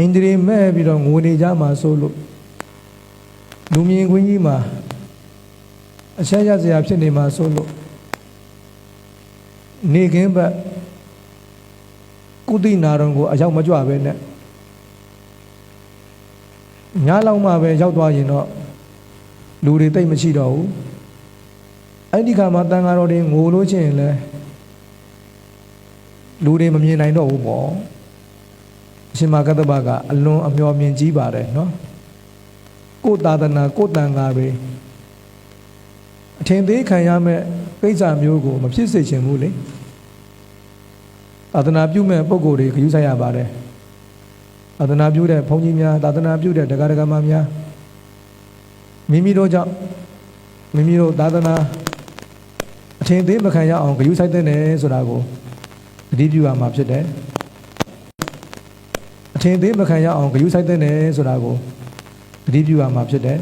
အိန္ဒြေမဲ့ပြီးတော့ငိုနေကြမှာဆိုလို့လူမြင်ကွင်းကြီးမှာအဆက်ရစရာဖြစ်နေမှာဆိုလို့နေခင်းဘက်ကုသိနာတော်ကိုအရောက်မကြွပဲနဲ့ညလောက်မှပဲရောက်သွားရင်တော့လူတွေတိတ်မရှိတော့ဘူးအဲ့ဒီခါမှာတန်ဃာတော်တွေငိုလို့ချင်းရင်လဲလူတွေမမြင်နိုင်တော့ဘူးပေါ့အ ရှင်မကတ္တဗကအလွန်အမျှော်မြင်ကြီးပါတယ်နော်ကိုယ်သာသနာကိုယ်တန်ဃာတွေအထင်သေးခံရမဲ့ကိစ္စမျိုးကိုမဖြစ်စေချင်ဘူးလေသာသနာပြုမဲ့ပုံကိုယ်တွေခရူးဆိုင်ရပါတယ်သာသနာပြုတဲ့ဘုန်းကြီးများသာသနာပြုတဲ့ဒကာဒကာမများမိမိတို့ကြောင့်မိမိတို့သာသနာအထင်သေးမခံရအောင်ဂရုစိုက်တဲ့တယ်ဆိုတာကိုတတိပြုရမှာဖြစ်တယ်အ ထင်သေးမခံရအောင်ဂရုစိုက်တဲ့တယ်ဆိုတာကိုတတိပြုရမှာဖြစ်တယ်